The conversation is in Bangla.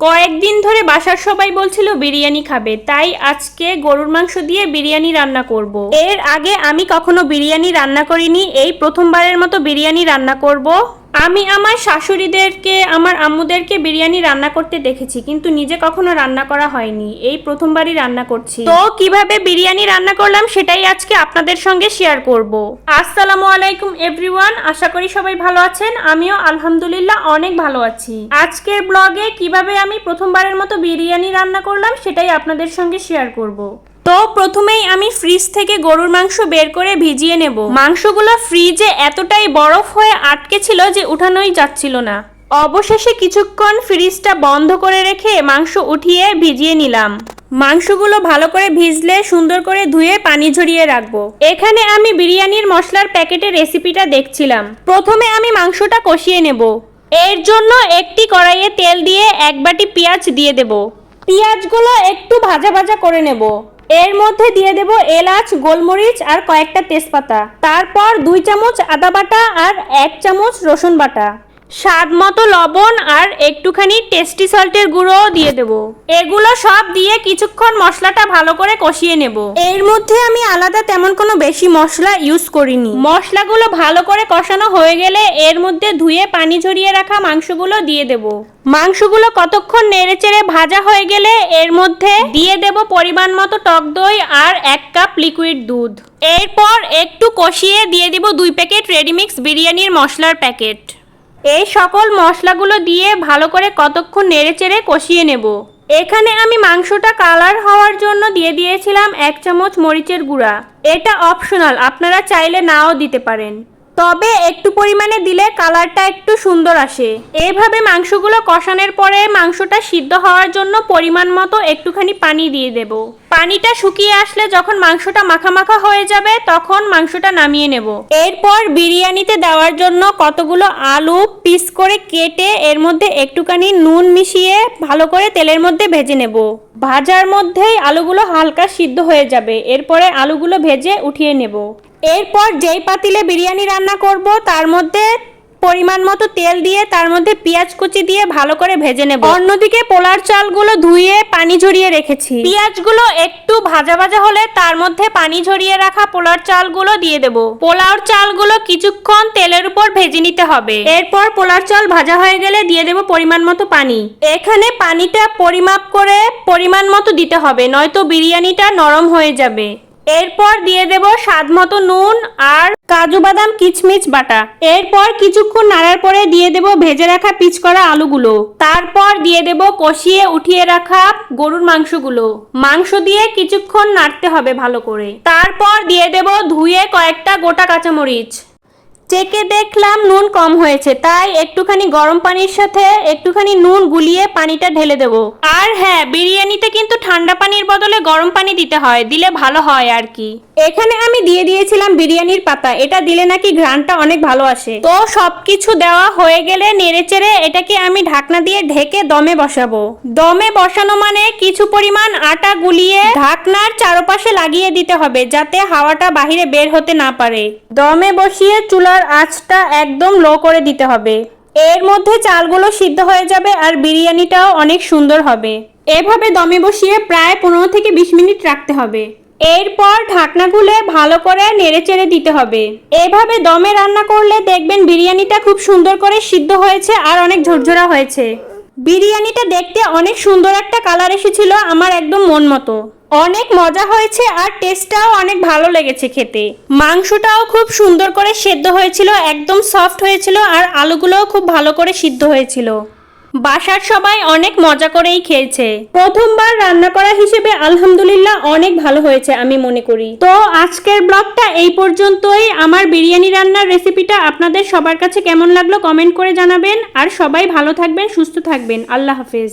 কয়েকদিন ধরে বাসার সবাই বলছিল বিরিয়ানি খাবে, তাই আজকে গরুর মাংস দিয়ে বিরিয়ানি রান্না করব। এর আগে আমি কখনো বিরিয়ানি রান্না করিনি, এই প্রথমবারের মতো বিরিয়ানি রান্না করব। আমি আমার শাশুড়িদেরকে, আমার আম্মুদেরকে বিরিয়ানি রান্না করতে দেখেছি, কিন্তু নিজে কখনো রান্না করা হয়নি। এই প্রথমবারই রান্না করছি। তো কীভাবে বিরিয়ানি রান্না করলাম সেটাই আজকে আপনাদের সঙ্গে শেয়ার করব। আসসালামু আলাইকুম এভরিওয়ান আশা করি সবাই ভালো আছেন। আমিও আলহামদুলিল্লাহ অনেক ভালো আছি। আজকের ব্লগে কীভাবে আমি প্রথমবারের মতো বিরিয়ানি রান্না করলাম সেটাই আপনাদের সঙ্গে শেয়ার করব। তো প্রথমেই আমি ফ্রিজ থেকে গরুর মাংস বের করে ভিজিয়ে নেব। মাংসগুলো ফ্রিজে এতটাই বরফ হয়ে আটকে ছিল যে উঠানোই যাচ্ছিল না। অবশেষে কিছুক্ষণ ফ্রিজটা বন্ধ করে রেখে মাংস উঠিয়ে ভিজিয়ে নিলাম। মাংসগুলো ভালো করে ভিজলে সুন্দর করে ধুয়ে পানি ঝরিয়ে রাখব। এখানে আমি বিরিয়ানির মশলার প্যাকেটের রেসিপিটা দেখছিলাম। প্রথমে আমি মাংসটা কষিয়ে নেব। এর জন্য একটি কড়াইয়ে তেল দিয়ে এক বাটি পেঁয়াজ দিয়ে দেব। পেঁয়াজগুলো একটু ভাজা ভাজা করে নেব। এর মধ্যে দিয়ে দেব এলাচ, গোলমরিচ আর কয়েকটা তেজপাতা। তারপর দুই চামচ আদা বাটা আর এক চামচ রসুন বাটা। স্বাদ মতো লবণ আর একটুখানি টেস্টি সল্টের গুঁড়োও দিয়ে দেব। এগুলো সব দিয়ে কিছুক্ষণ মশলাটা ভালো করে কষিয়ে নেব। এর মধ্যে আমি আলাদা তেমন কোনো বেশি মশলা ইউজ করিনি। মশলাগুলো ভালো করে কষানো হয়ে গেলে এর মধ্যে ধুয়ে পানি ঝরিয়ে রাখা মাংসগুলো দিয়ে দেব। মাংসগুলো কতক্ষণ নেড়েচেড়ে ভাজা হয়ে গেলে এর মধ্যে দিয়ে দেব পরিমাণ মতো টক দই আর এক কাপ লিকুইড দুধ। এরপর একটু কষিয়ে দিয়ে দিব দুই প্যাকেট রেডিমিক্স বিরিয়ানির মশলার প্যাকেট। এই সকল মশলাগুলো দিয়ে ভালো করে কতক্ষণ নেড়েচেড়ে কষিয়ে নেব। এখানে আমি মাংসটা কালার হওয়ার জন্য দিয়ে দিয়েছিলাম এক চামচ মরিচের গুঁড়া। এটা অপশনাল, আপনারা চাইলে নাও দিতে পারেন। তবে একটু পরিমাণে দিলে কালারটা একটু সুন্দর আসে। এভাবে মাংসগুলো কষানোর পরে মাংসটা সিদ্ধ হওয়ার জন্য পরিমাণ মতো একটুখানি পানি দিয়ে দেব। পানিটা শুকিয়ে আসলে যখন মাংসটা মাখা মাখা হয়ে যাবে, তখন মাংসটা নামিয়ে নেব। এরপর বিরিয়ানিতে দেওয়ার জন্য কতগুলো আলু পিস করে কেটে এর মধ্যে একটুখানি নুন মিশিয়ে ভালো করে তেলের মধ্যে ভেজে নেব। ভাজার মধ্যেই আলুগুলো হালকা সিদ্ধ হয়ে যাবে। এরপরে আলুগুলো ভেজে উঠিয়ে নেব। এরপর যেই পাতিলে বিরিয়ানি রান্না করব, তার মধ্যে পরিমাণ মতো তেল দিয়ে, তার মধ্যে পেঁয়াজ কুচি দিয়ে ভালো করে ভেজে নেব। অন্যদিকে পোলার চালগুলো ধুয়ে পানি ঝরিয়ে রেখেছি। পেঁয়াজগুলো একটু ভাজা ভাজা হলে তার মধ্যে পানি ঝরিয়ে রাখা পোলার চালগুলো দিয়ে দেব। পোলাওর চালগুলো কিছুক্ষণ তেলের উপর ভেজে নিতে হবে। এরপর পোলার চাল ভাজা হয়ে গেলে দিয়ে দেব পরিমাণ মতো পানি। এখানে পানিটা পরিমাপ করে পরিমাণ মতো দিতে হবে, নয়তো বিরিয়ানিটা নরম হয়ে যাবে। এরপর দিয়ে দেব স্বাদ মতো নুন আর কাজু বাদাম কিচমিচ বাটা। এরপর কিছুক্ষণ নাড়ার পরে দিয়ে দেব ভেজে রাখা পিচ করা আলুগুলো। তারপর দিয়ে দেব কষিয়ে উঠিয়ে রাখা গরুর মাংসগুলো। মাংস দিয়ে কিছুক্ষণ নাড়তে হবে ভালো করে। তারপর দিয়ে দেব ধুয়ে কয়েকটা গোটা কাঁচামরিচ। চেকে দেখলাম নুন কম হয়েছে, তাই একটুখানি গরম পানির সাথে একটুখানি নুন গুলিয়ে পানিটা ঢেলে দেব। আর হ্যাঁ বিরিয়ানিতে কিন্তু ঠান্ডা পানির বদলে গরম পানি দিতে হয়, দিলে ভালো হয় আর কি। এখানে আমি দিয়ে দিয়েছিলাম বিরিয়ানির পাতা, এটা দিলে নাকি ঘ্রাণটা অনেক ভালো আসে। তো সবকিছু দেওয়া হয়ে গেলে নেড়েচেড়ে এটাকে আমি ঢাকনা দিয়ে ঢেকে দমে বসাবো। দমে বসানো মানে কিছু পরিমাণ আটা গুলিয়ে ঢাকনার চারপাশে লাগিয়ে দিতে হবে, যাতে হাওয়াটা বাহিরে বের হতে না পারে। দমে বসিয়ে চুলার আঁচটা একদম লো করে দিতে হবে। এর মধ্যে চালগুলো সিদ্ধ হয়ে যাবে আর বিরিয়ানিটাও অনেক সুন্দর হবে। এভাবে দমে বসিয়ে প্রায় পনেরো থেকে বিশ মিনিট রাখতে হবে। এরপর ঢাকনা খুলে ভালো করে নেড়েচেড়ে দিতে হবে। এভাবে দমে রান্না করলে দেখবেন বিরিয়ানিটা খুব সুন্দর করে সিদ্ধ হয়েছে আর অনেক ঝরঝরা হয়েছে। বিরিয়ানিটা দেখতে অনেক সুন্দর একটা কালার এসেছিল আমার একদম মন মতো। অনেক মজা হয়েছে আর টেস্টটাও অনেক ভালো লেগেছে খেতে। মাংসটাও খুব সুন্দর করে সেদ্ধ হয়েছিল, একদম সফট হয়েছিল আর আলুগুলোও খুব ভালো করে সিদ্ধ হয়েছিল। বাসার সবাই অনেক মজা করেই খেয়েছে। প্রথমবার রান্না করা হিসেবে আলহামদুলিল্লাহ অনেক ভালো হয়েছে আমি মনে করি। তো আজকের ব্লগটা এই পর্যন্তই। আমার বিরিয়ানি রান্নার রেসিপিটা আপনাদের সবার কাছে কেমন লাগল কমেন্ট করে জানাবেন। আর সবাই ভালো থাকবেন, সুস্থ থাকবেন। আল্লাহ হাফেজ।